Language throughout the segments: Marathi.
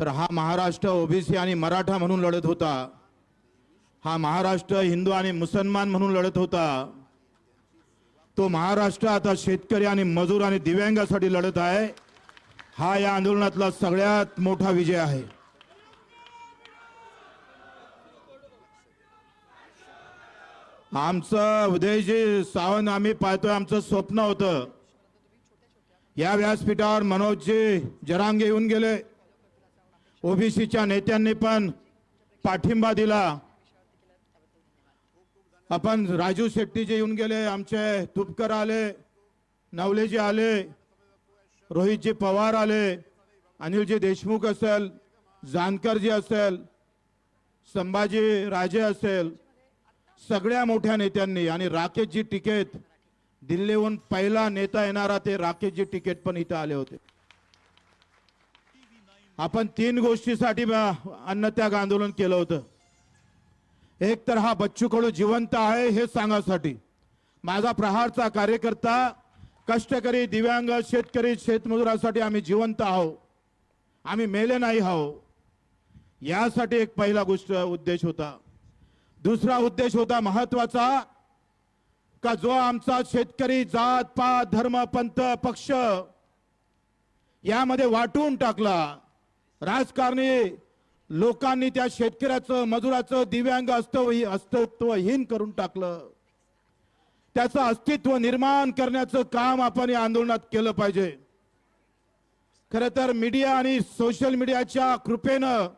तर हा महाराष्ट्र ओबीसी आणि मराठा म्हणून लढत होता. हा महाराष्ट्र हिंदू आणि मुसलमान म्हणून लढत होता. तो महाराष्ट्र आता शेतकरी आणि मजूर आणि दिव्यांगासाठी लढत आहे. हा या आंदोलनातला सगळ्यात मोठा विजय आहे. आमचं उदयजी सावंत आम्ही पाहतोय आमचं स्वप्न होतं. या व्यासपीठावर मनोजजी जरांगे येऊन गेले. ओबीसीच्या नेत्यांनी पण पाठिंबा दिला. आपण राजू शेट्टीजी येऊन गेले आमचे तुपकर आले नवलेजी आले रोहितजी पवार आले अनिलजी देशमुख असेल जानकरजी असेल संभाजी राजे असेल सगळ्या मोठ्या नेत्यांनी आणि राकेशजी टिकेत दिल्लीहून पहिला नेता येणारा ते राकेशजी तिकीट पण इथं आले होते. आपण तीन गोष्टीसाठी अन्नत्याग आंदोलन केलं होतं. एक तर हा बच्चू कडू जिवंत आहे हे सांगासाठी. माझा प्रहारचा कार्यकर्ता कष्टकरी दिव्यांग शेतकरी शेतमजुरासाठी आम्ही जिवंत आहो आम्ही मेले नाही आहो यासाठी एक पहिला गोष्ट उद्देश होता. दुसरा उद्देश होता महत्त्वाचा का जो आमचा शेतकरी जात पात धर्म पंथ पक्ष यामध्ये वाटून टाकला. राजकारणी लोकांनी त्या शेतकऱ्याचं मजुराचं दिव्यांग अस्तव अस्तित्वहीन करून टाकलं. त्याचं अस्तित्व निर्माण करण्याचं काम आपण या आंदोलनात केलं पाहिजे. खर तर मीडिया आणि सोशल मीडियाच्या कृपेनं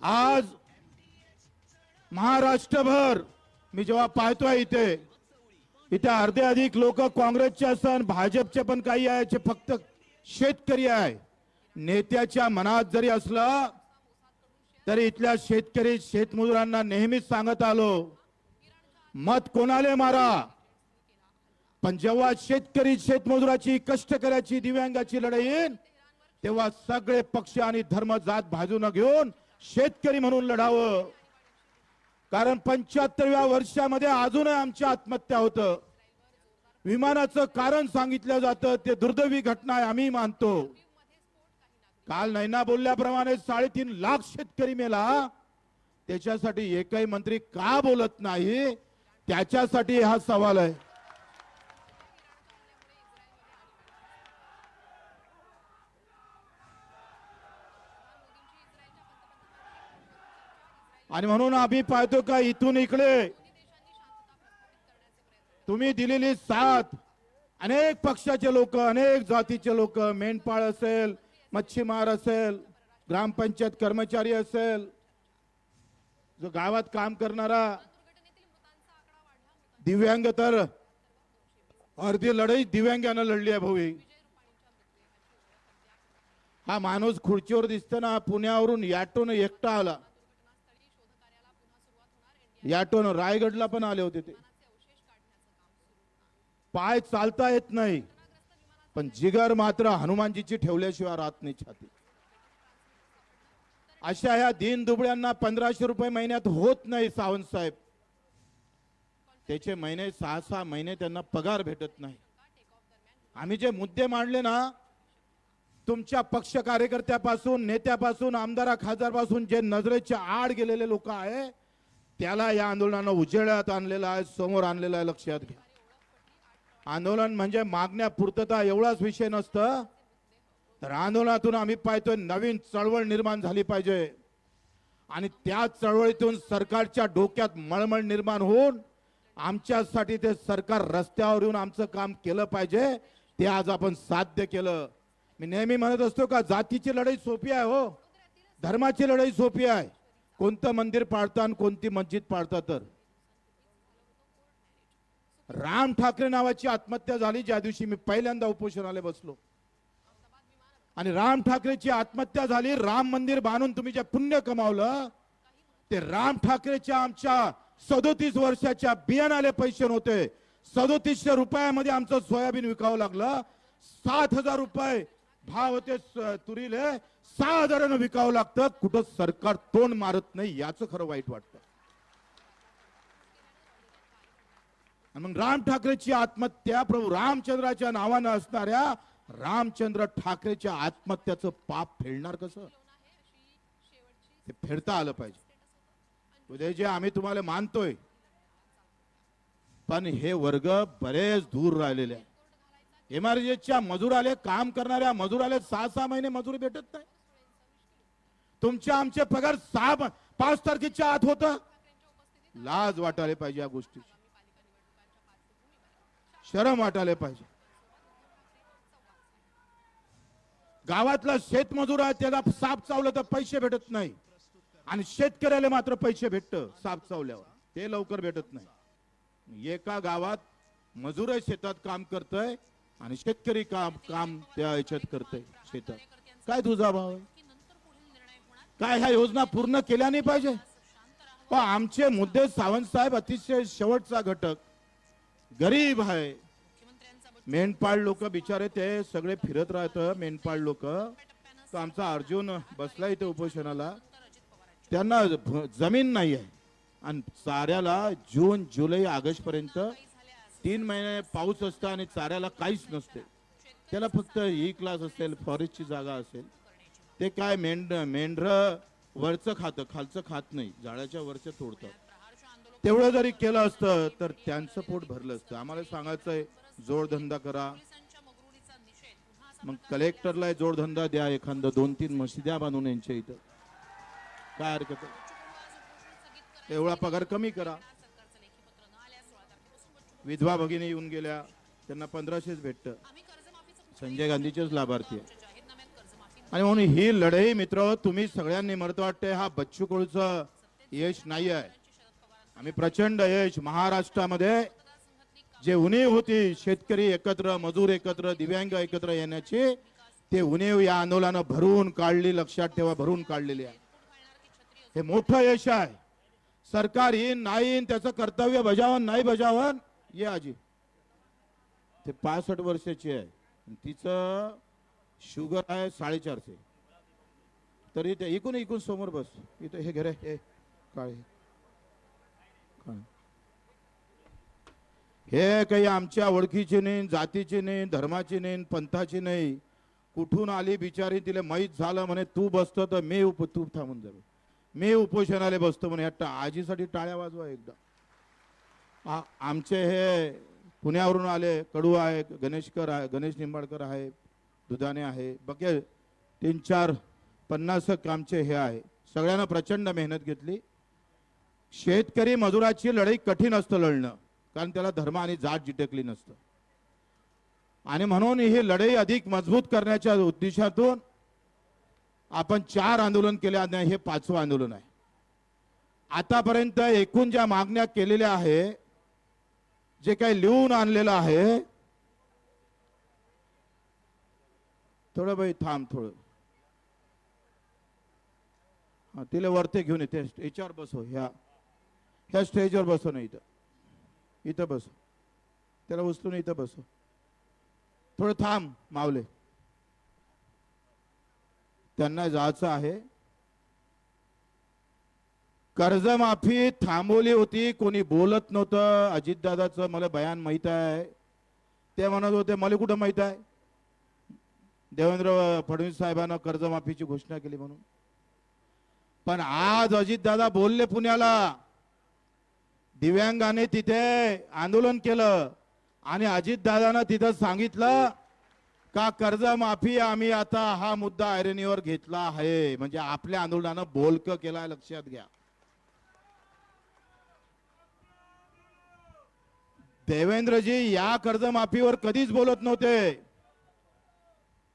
आज महाराष्ट्रभर मी जेव्हा पाहतोय इथे इथे अर्धे अधिक लोक काँग्रेसचे असन भाजपचे पण काही आहे फक्त शेतकरी आहे. नेत्याच्या मनात जरी असलं तरी इथल्या शेतकरी शेतमजुरांना नेहमीच सांगत आलो मत कोणाले मारा? पण जेव्हा शेतकरी शेतमजुराची कष्टकऱ्याची दिव्यांगाची लढाई येईल तेव्हा सगळे पक्ष आणि धर्म जात भाजून घेऊन शेतकरी म्हणून लढावं. कारण पंच्याहत्तरव्या वर्षामध्ये अजूनही आमची आत्महत्या होतं. विमानाचं कारण सांगितलं जातं ते दुर्दैवी घटना आहे आम्ही मानतो. काल नैना बोलल्याप्रमाणे साडेतीन लाख शेतकरी मेला. त्याच्यासाठी एकही मंत्री का बोलत नाही? त्याच्यासाठी हा सवाल आहे. आणि म्हणून आम्ही पाहतो का इथून इकडे तुम्ही दिलेली साथ. अनेक पक्षाचे लोक अनेक जातीचे लोक मेंढपाळ असेल मच्छीमार असेल ग्रामपंचायत कर्मचारी असेल जो गावात काम करणारा दिव्यांग तर अर्धी लढाई दिव्यांगानं लढली आहे भाऊ हा. माणूस खुर्चीवर दिसतो ना पुण्यावरून याटोन एकटा आला. याटोन रायगडला पण आले होते ते. पाय चालता येत नाही. पण जिगर मात्र हनुमानजीची ठेवल्याशिवाय राहत नाही छाती. अशा ह्या दीन दुबळ्यांना पंधराशे रुपये महिन्यात होत नाही सावंत साहेब. त्याचे महिने सहा सहा महिने त्यांना पगार भेटत नाही. आम्ही जे मुद्दे मांडले ना तुमच्या पक्ष कार्यकर्त्यापासून नेत्यापासून आमदारा खासदारपासून जे नजरेच्या आड गेलेले लोक आहे त्याला या आंदोलनानं उजेडात आणलेलं आहे समोर आणलेलं आहे लक्षात घ्या. आंदोलन म्हणजे मागण्या पूर्तता एवढाच विषय नसतं. तर आंदोलनातून आम्ही पाहतोय नवीन चळवळ निर्माण झाली पाहिजे. आणि त्या चळवळीतून सरकारच्या डोक्यात मळमळ निर्माण होऊन आमच्यासाठी ते सरकार रस्त्यावर येऊन आमचं काम केलं पाहिजे ते आज आपण साध्य केलं. मी नेहमी म्हणत असतो का जातीची लढाई सोपी आहे हो. धर्माची लढाई सोपी आहे. कोणतं मंदिर पाळतं आणि कोणती मस्जिद पाळतं तर. राम ठाकरे नावाची आत्महत्या झाली ज्या दिवशी मी पहिल्यांदा उपोषणाला बसलो. आणि राम ठाकरेची आत्महत्या झाली राम मंदिर बांधून तुम्ही जे पुण्य कमावलं ते राम ठाकरेच्या आमच्या सदोतीस वर्षाच्या बियाणाले पैसे नव्हते. सदोतीसशे रुपयामध्ये आमचं सोयाबीन विकावं लागलं. सात हजार रुपये भाव होते तुरीले. सहा हजारानं विकावं लागतं. कुठं सरकार तोंड मारत नाही याचं खरं वाईट वाटतं. आणि मग राम ठाकरेची आत्महत्या प्रभू रामचंद्राच्या नावानं असणाऱ्या रामचंद्र ठाकरेच्या आत्महत्याचं पाप फेडणार कसं? ते फेडता आलं पाहिजे. उद्या जे आम्ही तुम्हाला मानतोय. पण हे वर्ग बरेच दूर राहिलेले आहे एमआरजेच्या मजूर आले काम करणाऱ्या मजूर आले सहा सहा महिने मजुरी भेटत नाही. तुमचे आमचे पगार सहा पाच तारखेच्या आत होत. लाज वाटायला पाहिजे या गोष्टीची. शरम वाटायला पाहिजे. गावातला शेतमजूर आहे त्याला साप चावलं तर पैसे भेटत नाही. आणि शेतकऱ्याला मात्र पैसे भेटत साप चावल्यावर. ते लवकर भेटत नाही. एका गावात मजूर शेतात काम करतय आणि शेतकरी काम काम त्या ह्याच्यात करतय शेतात. काय तुझा भाव आहे? काय ह्या योजना पूर्ण केल्या नाही पाहिजे? पण आमचे मुद्दे सावंत साहेब अतिशय शेवटचा घटक. गरीब आहे. मेंढपाळ लोक बिचारे ते सगळे फिरत राहत मेंढपाळ लोक. तर आमचा अर्जुन बसला इथे उपोषणाला. त्यांना जमीन नाही आहे आणि चाऱ्याला जून जुलै ऑगस्ट पर्यंत तीन महिने पाऊस असतं आणि चाऱ्याला काहीच नसते. त्याला फक्त ई क्लास असेल फॉरेस्टची जागा असेल. ते काय मेंढ मेंढर वरचं खातं खालचं खात नाही. झाडाच्या वरचं तोडतात. तेवढं जरी केलं असतं तर त्यांचं पोट भरलं असतं. आम्हाला सांगायचंय जोडधंदा करा. मग कलेक्टरला जोडधंदा द्या एखादं दोन तीन मशिद्या बांधून यांच्या इथं. काय हरकत आहे? एवढा पगार कमी करा. विधवा भगिनी येऊन गेल्या त्यांना पंधराशेच भेटत. संजय गांधीचेच लाभार्थी आहे. आणि म्हणून ही लढाई मित्र तुम्ही सगळ्यांनी मरत वाटते वाटतंय हा बच्चू कडूचं यश नाही आहे आम्ही प्रचंड यश महाराष्ट्रामध्ये जे उणीव होती शेतकरी एकत्र मजूर एकत्र दिव्यांग एकत्र येण्याची ते उणीव या आंदोलनानं भरून काढली लक्षात ठेवा भरून काढलेली आहे. हे मोठं यश आहे. सरकार येईन नाही येईन त्याचं कर्तव्य बजावन नाही बजावन ये आजी. ते पासष्ट वर्षाची आहे. तिचं शुगर आहे साडेचारशे. तरी ते इकून इकून समोर बस. इथं हे घरे हे काळे. हे काही आमच्या ओळखीची नाही जातीची नाही धर्माची नाही पंथाची नाही. कुठून आली बिचारी तिला माहीत झालं म्हणे तू बसतो तर मी उप तू थांबून जावे मी उपोषणाला बसतो म्हणे टा आजीसाठी टाळ्या वाजवा एकदा. आमचे हे पुण्यावरून आले कडू आहे गणेशकर आहे गणेश निंबाळकर आहे दुधाने आहे. बघे तीन चार पन्नास आमचे हे आहे. सगळ्यांना प्रचंड मेहनत घेतली. शेतकरी मजुराची लढाई कठीण असतं लढणं. कारण त्याला धर्म आणि जात जिटकली नसतं. आणि म्हणून ही लढाई अधिक मजबूत करण्याच्या उद्देशातून आपण चार आंदोलन केले आणि हे पाचवं आंदोलन आहे. आतापर्यंत एकूण ज्या मागण्या केलेल्या आहे जे काही लिहून आणलेलं आहे थोडं बाई थांब थोडं. हा तिला वरते घेऊन येते याच्यावर बसव ह्या ह्या स्टेजवर बसव ना इथं. इथं बसव त्याला उचलून इथं बसव थोडं थांब मावले त्यांना जायचं आहे. कर्जमाफी थांबवली होती कोणी बोलत नव्हतं. अजितदादाचं मला बयान माहीत आहे. ते म्हणत होते मला कुठं माहीत आहे? देवेंद्र फडणवीस साहेबांना कर्जमाफीची घोषणा केली म्हणून. पण आज अजितदादा बोलले पुण्याला. दिव्यांगाने तिथे आंदोलन केलं आणि अजितदादानं तिथं सांगितलं का कर्जमाफी आम्ही आता हा मुद्दा ऐरणीवर घेतला आहे. म्हणजे आपल्या आंदोलनानं बोलक केला लक्षात घ्या. देवेंद्रजी या कर्जमाफीवर कधीच बोलत नव्हते.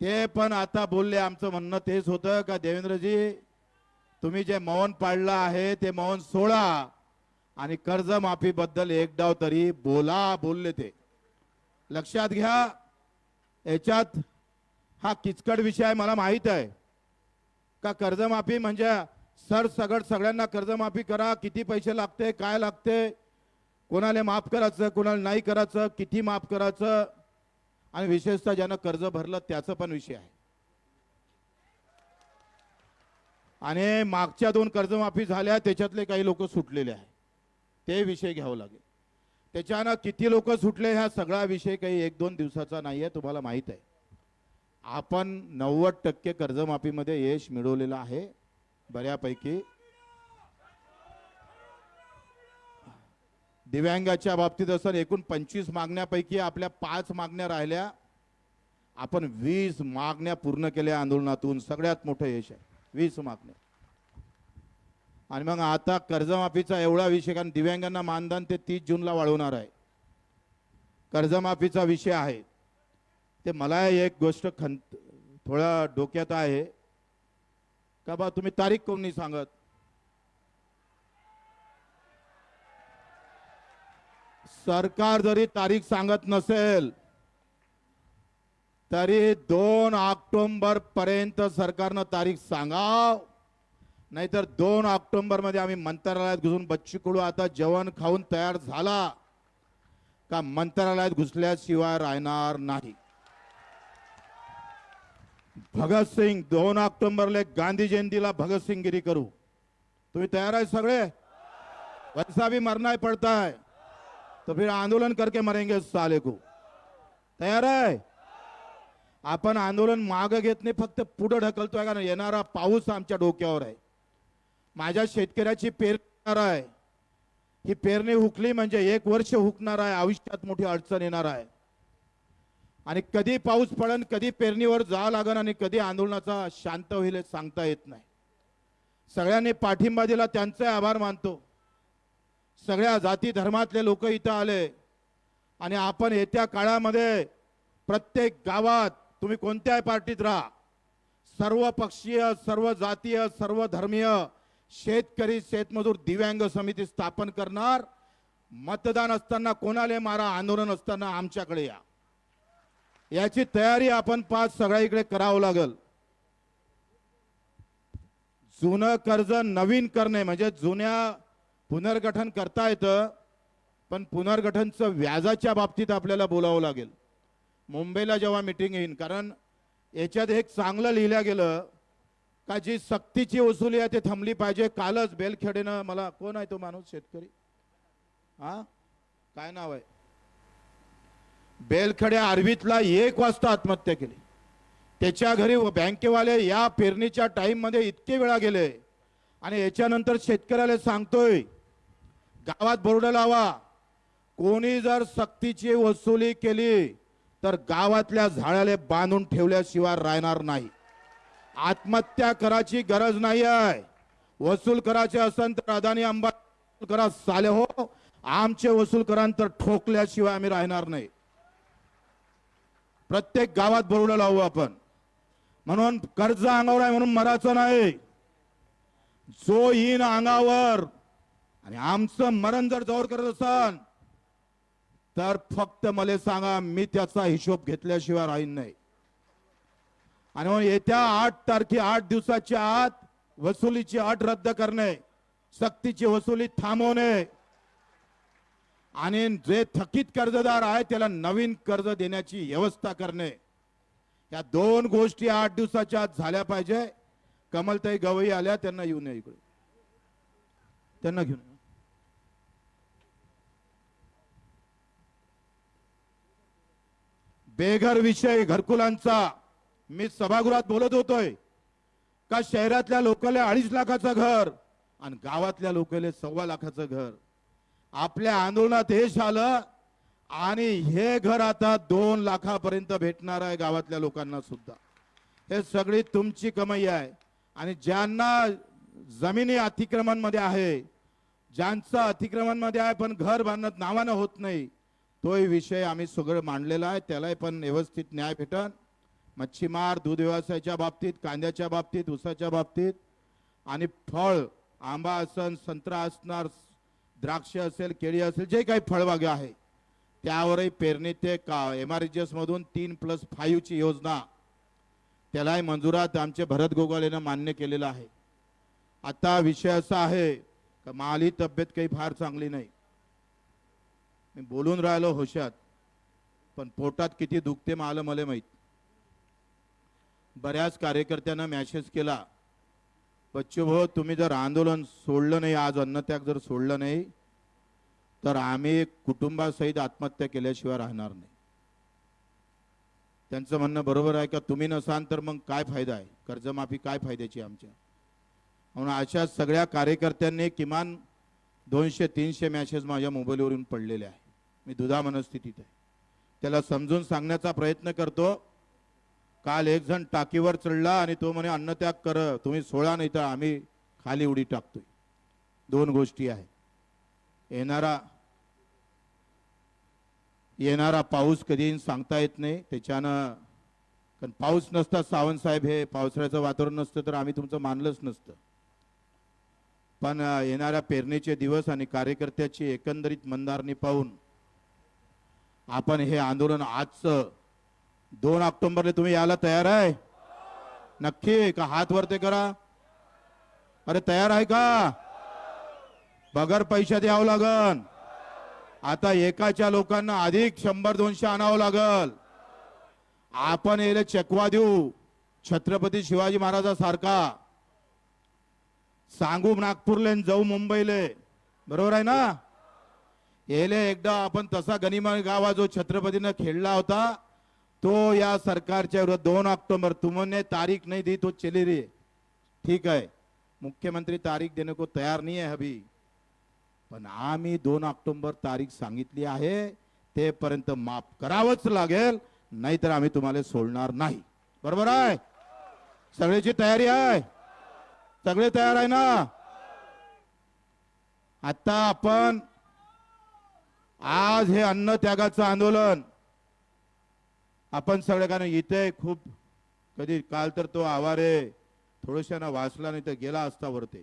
ते पण आता बोलले आमचं म्हणणं तेच होतं का देवेंद्रजी तुम्ही जे मौन पाळलं आहे ते मौन सोडा. आणि कर्जमाफीबद्दल एक डाव तरी बोला बोलले ते. लक्षात घ्या याच्यात हा किचकट विषय आहे मला माहीत आहे. का कर्जमाफी म्हणजे सर सगळ सगळ्यांना कर्जमाफी करा किती पैसे लागते काय लागते कोणाला माफ करायचं कोणाला नाही करायचं किती माफ करायचं आणि विशेषतः ज्यानं कर्ज भरलं त्याचं पण विषय आहे. आणि मागच्या दोन कर्जमाफी झाल्या त्याच्यातले काही लोक सुटलेले आहे ते विषय घ्यावं लागेल. त्याच्यानं किती लोक सुटले हा सगळा विषय काही एक दोन दिवसाचा नाही आहे तुम्हाला माहीत आहे. आपण नव्वद टक्के कर्जमाफीमध्ये यश मिळवलेलं आहे बऱ्यापैकी. दिव्यांगाच्या बाबतीत असं एकूण पंचवीस मागण्यापैकी आपल्या पाच मागण्या राहिल्या. आपण वीस मागण्या पूर्ण केल्या आंदोलनातून सगळ्यात मोठं यश आहे वीस मागण्या. आणि मग आता कर्जमाफीचा एवढा विषय कारण दिव्यांगांना मानधन ते तीस जूनला वाढवणार आहे. कर्जमाफीचा विषय आहे. ते मला एक गोष्ट खंत थोडा डोक्यात आहे. का बा तुम्ही तारीख कोण नाही सांगत? सरकार जरी तारीख सांगत नसेल तरी दोन ऑक्टोंबर पर्यंत सरकारनं तारीख सांगाव. नाहीतर दोन ऑक्टोबरमध्ये आम्ही मंत्रालयात घुसून बच्ची कुडू आता जेवण खाऊन तयार झाला. का मंत्रालयात घुसल्याशिवाय राहणार नाही? भगतसिंग दोन ऑक्टोबरला गांधी जयंतीला भगतसिंगगिरी करू. तुम्ही तयार आहे सगळे? वैसा भी मरना ही पड़ता है. तो फिर आंदोलन करके मरेंगे साले को. तयार आहे आपण आंदोलन माग घेत नाही फक्त पुढं ढकलतोय कारण येणारा पाऊस आमच्या डोक्यावर आहे. माझ्या शेतकऱ्याची पेरणार आहे. ही पेरणी हुकली म्हणजे एक वर्ष हुकणार आहे आयुष्यात मोठी अडचण येणार आहे. आणि कधी पाऊस पडन कधी पेरणीवर जावं लागन आणि कधी आंदोलनाचा शांत होईल हे सांगता येत नाही. सगळ्यांनी पाठिंबा दिला त्यांचे आभार मानतो. सगळ्या जाती धर्मातले लोक इथं आले. आणि आपण येत्या काळामध्ये प्रत्येक गावात तुम्ही कोणत्याही पार्टीत राहा. सर्व पक्षीय सर्व जातीय सर्व धर्मीय शेतकरी शेतमजूर दिव्यांग समिती स्थापन करणार. मतदान असताना कोणाले मारा आंदोलन असताना आमच्याकडे या. याची तयारी आपण पाच सगळ्या इकडे करावं लागल. जुनं कर्ज नवीन करणे म्हणजे जुन्या पुनर्गठन करता येतं पण पुनर्गठनचं व्याजाच्या बाबतीत आपल्याला बोलावं लागेल. मुंबईला जेव्हा मिटिंग येईन कारण याच्यात एक चांगलं लिहिलं गेलं का जी सक्तीची वसुली आहे ती थांबली पाहिजे. कालच बेलखेडेनं मला कोण आहे तो माणूस शेतकरी? हा? काय नाव आहे? बेलखेडे आरवीतला एक वाजता आत्महत्या केली. त्याच्या घरी बँकेवाले या पेरणीच्या टाईममध्ये इतके वेळा गेले. आणि याच्यानंतर शेतकऱ्याला सांगतोय गावात बोर्ड लावा. कोणी जर सक्तीची वसुली केली तर गावातल्या झाडाला बांधून ठेवल्याशिवाय राहणार नाही. आत्महत्या करायची गरज नाही आहे. वसूल करायचे असेल तर अदानी अंबा करा साले हो. आमचे वसूल करान तर ठोकल्याशिवाय आम्ही राहणार नाही. प्रत्येक गावात बोर्ड लावू आपण. म्हणून कर्ज अंगावर आहे म्हणून मराचं नाही. जो येईन अंगावर आणि आमचं मरण जर जवळ करत असाल तर फक्त मला सांगा मी त्याचा हिशोब घेतल्याशिवाय राहीन नाही. आणि येत्या आठ तारखे आठ दिवसाच्या आत वसुलीची अट रद्द करणे सक्तीची वसुली थांबवणे. आणि जे थकीत कर्जदार आहे त्याला नवीन कर्ज देण्याची व्यवस्था करणे. या दोन गोष्टी आठ दिवसाच्या आत झाल्या पाहिजे. कमलताई गवई आल्या त्यांना येऊ नये इकडे त्यांना घेऊन बेघर विषय घरकुलांचा. मी सभागृहात बोलत होतोय. का शहरातल्या लोकांना अडीच लाखाचं घर आणि गावातल्या लोकांना सव्वा लाखाचं घर? आपल्या आंदोलनात हे झालं आणि हे घर आता दोन लाखापर्यंत भेटणार आहे गावातल्या लोकांना सुद्धा. हे सगळी तुमची कमाई आहे. आणि ज्यांना जमिनी अतिक्रमणमध्ये आहे ज्यांचं अतिक्रमणमध्ये आहे पण घर बांधण्यात नावानं होत नाही तोही विषय आम्ही सगळं मांडलेला आहे. त्यालाही पण व्यवस्थित न्याय भेटन. मच्छीमार दूध व्यवसायाच्या बाबतीत कांद्याच्या बाबतीत ऊसाच्या बाबतीत आणि फळ आंबा असन संत्रा असणार द्राक्ष असेल केळी असेल जे काही फळबाग आहे त्यावरही पेरणी ते का एम आर मधून तीन प्लस फाईव्हची योजना त्यालाही मंजुरात आमचे भरत गोगालेनं मान्य केलेलं आहे. आता विषय असा आहे का माली तब्येत काही फार चांगली नाही. मी बोलून राहिलो होशात पण पोटात किती दुखते मला मला माहीत. बऱ्याच कार्यकर्त्यांना मॅसेज केला. बच्चूभाऊ तुम्ही जर आंदोलन सोडलं नाही आज अन्नत्याग जर सोडलं नाही तर आम्ही कुटुंबासहित आत्महत्या केल्याशिवाय राहणार नाही. त्यांचं म्हणणं बरोबर आहे का? तुम्ही नसाल तर मग काय फायदा आहे? कर्जमाफी काय फायद्याची आमच्या? म्हणून अशा सगळ्या कार्यकर्त्यांनी किमान दोनशे तीनशे मॅसेज माझ्या मोबाईलवरून पडलेले आहे. मी दुधा मनस्थितीत आहे. त्याला समजून सांगण्याचा प्रयत्न करतो. काल एक जण टाकीवर चढला आणि तो म्हणे अन्नत्याग कर तुम्ही सोळा नाही तर आम्ही खाली उडी टाकतोय. दोन गोष्टी आहे. येणारा येणारा पाऊस कधी सांगता येत नाही. त्याच्यानं कारण पाऊस नसता सावंत साहेब हे पावसाळ्याचं वातावरण नसतं तर आम्ही तुमचं मानलंच नसतं. पण येणाऱ्या पेरणीचे दिवस आणि कार्यकर्त्याची एकंदरीत मंदारणी पाहून आपण हे आंदोलन आजचं दोन ऑक्टोबरला तुम्ही यायला तयार आहे? नक्की का हात वरते करा? अरे तयार आहे का? बगर पैशात यावं लागन. आता एकाच्या लोकांना अधिक शंभर दोनशे आणावं लागल. आपण येले चकवा देऊ छत्रपती शिवाजी महाराजासारखा. सांगू नागपूरले जाऊ मुंबईले. बरोबर आहे ना? येले एकदा आपण तसा गनिमा गावा जो छत्रपतीनं खेळला होता तो या सरकारच्या विरोधात दोन ऑक्टोबर तुमने तारीख नहीं दी तो चले रही ठीक है मुख्यमंत्री तारीख देने को तयार नाही आहे अभी पण आम्ही दोन ऑक्टोबर तारीख सांगितली आहे तेपर्यंत माफ करावंच लागेल नाहीतर आम्ही तुम्हाला सोडणार नाही. बरोबर आहे? सगळ्याची तयारी आहे? सगळे तयार आहे ना? आता आपण आज हे अन्न त्यागाचं आंदोलन आपण सगळ्या कारण इथे खूप कधी काल तर तो आवारे थोडशानं वाचला नाही तर गेला असता वरते.